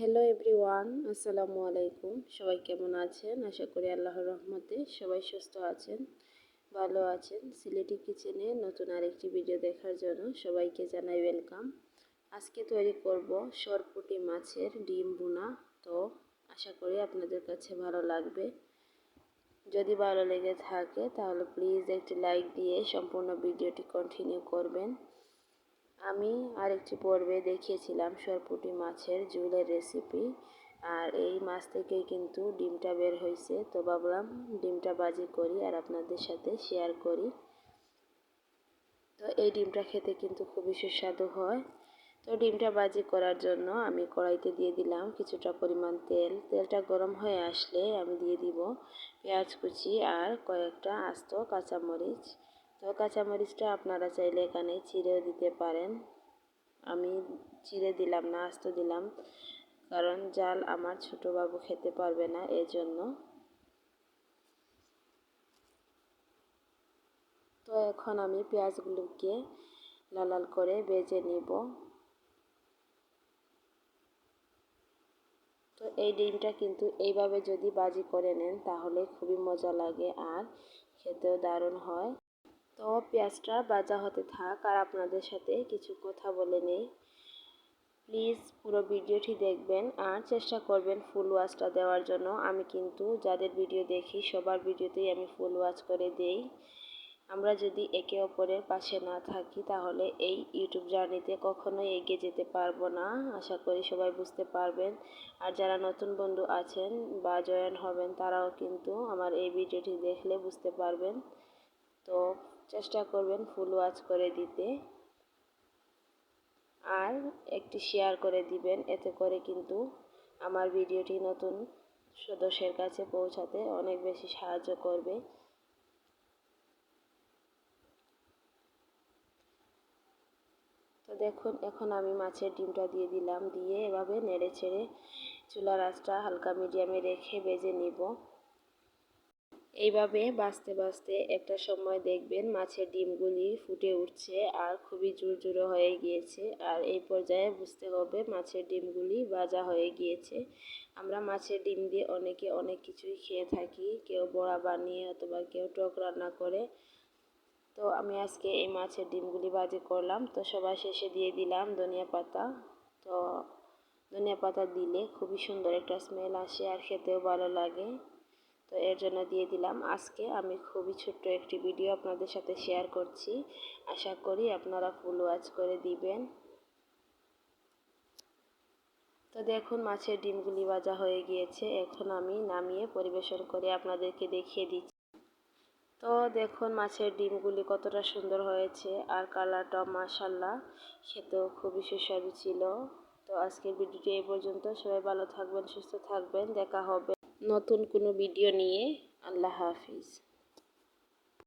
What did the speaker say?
Hello everyone, আসসালামু আলাইকুম। সবাই কেমন আছেন? আশা করি আল্লাহর রহমতে সবাই সুস্থ আছেন, ভালো আছেন। সিলেটি কিচেনে নতুন আরেকটি ভিডিও দেখার জন্য সবাইকে জানাই ওয়েলকাম। আজকে তৈরি করব সরপুটি মাছের ডিম বুনা তো আশা করি আপনাদের কাছে ভালো লাগবে। যদি ভালো লেগে থাকে তাহলে প্লিজ একটি লাইক দিয়ে সম্পূর্ণ ভিডিওটি কন্টিনিউ করবেন। আমি আরেকটি পর্বে দেখিয়েছিলাম সরপুটি মাছের ঝুলের রেসিপি আর এই মাছ থেকেই কিন্তু ডিমটা বের হয়েছে। তো ভাবলাম ডিমটা বাজি করি আর আপনাদের সাথে শেয়ার করি। তো এই ডিমটা খেতে কিন্তু খুবই সুস্বাদু হয়। তো ডিমটা বাজি করার জন্য আমি কড়াইতে দিয়ে দিলাম কিছুটা পরিমাণ তেল। তেলটা গরম হয়ে আসলে আমি দিয়ে দিব পেঁয়াজ কুচি আর কয়েকটা আস্ত কাঁচামরিচ। তো কাঁচামরিচটা আপনারা চাইলে এখানে চিড়েও দিতে পারেন। আমি চিড়ে দিলাম না, আস্ত দিলাম। কারণ জাল আমার ছোট বাবু খেতে পারবে না এজন্য। তো এখন আমি পেঁয়াজগুলোকে লাল লাল করে বেজে নিব। তো এই ডিমটা কিন্তু এইভাবে যদি বাজি করে নেন তাহলে খুবই মজা লাগে আর খেতেও দারুণ হয়। তো পেঁয়াজটা ভাজা হতে থাক আর আপনাদের সাথে কিছু কথা বলে নেই। প্লিজ পুরো ভিডিওটি দেখবেন আর চেষ্টা করবেন ফুল ওয়াচটা দেওয়ার জন্য। আমি কিন্তু যাদের ভিডিও দেখি, সবার ভিডিওতেই আমি ফুল ওয়াচ করে দেই। আমরা যদি একে অপরের পাশে না থাকি, তাহলে এই ইউটিউব জার্নিতে কখনোই এগিয়ে যেতে পারব না। আশা করি সবাই বুঝতে পারবেন। আর যারা নতুন বন্ধু আছেন বা জয়েন হবেন, তারাও কিন্তু আমার এই ভিডিওটি দেখলে বুঝতে পারবেন। তো চেষ্টা করবেন ফুল ওয়াচ করে দিতে। আর একটি শেয়ার করে দিবেন, এতে করে কিন্তু আমার ভিডিওটি নতুন সদস্যের কাছে পৌঁছাতে অনেক বেশি সাহায্য করবে। তো দেখুন, এখন আমি মাছের ডিমটা দিয়ে দিলাম, দিয়ে এভাবে নেড়ে ছেড়ে চুলার আঁচটা হালকা মিডিয়ামে রেখে বেজে নিব। এইভাবে বাঁচতে বাঁচতে একটা সময় দেখবেন মাছের ডিমগুলি ফুটে উঠছে আর খুবই জোরজোরো হয়ে গিয়েছে। আর এই পর্যায়ে বুঝতে হবে মাছের ডিমগুলি ভাজা হয়ে গিয়েছে। আমরা মাছের ডিম দিয়ে অনেকে অনেক কিছুই খেয়ে থাকি। কেউ বড়া বানিয়ে অথবা কেউ টক রান্না করে। তো আমি আজকে এই মাছের ডিমগুলি বাজি করলাম। তো সবার শেষে দিয়ে দিলাম ধনিয়া পাতা। তো ধনিয়া পাতা দিলে খুবই সুন্দর একটা স্মেল আসে আর খেতেও ভালো লাগে। তো এর জন্য দিয়ে দিলাম। আজকে আমি খুবই ছোট্ট একটি ভিডিও আপনাদের সাথে শেয়ার করছি। আশা করি আপনারা ফুল ওয়াচ করে দিবেন। তো দেখুন, মাছের ডিমগুলি ভাজা হয়ে গিয়েছে। এখন আমি নামিয়ে পরিবেশন করে আপনাদেরকে দেখিয়ে দিচ্ছি। তো দেখুন, মাছের ডিমগুলি কতটা সুন্দর হয়েছে আর কালারটাও মাশাল্লাহ খেতেও খুবই সুস্বাদু ছিল। তো আজকের ভিডিওটি এই পর্যন্ত। সবাই ভালো থাকবেন, সুস্থ থাকবেন। দেখা হবে। নতুন কোনো ভিডিও নিয়ে আল্লাহ হাফিজ।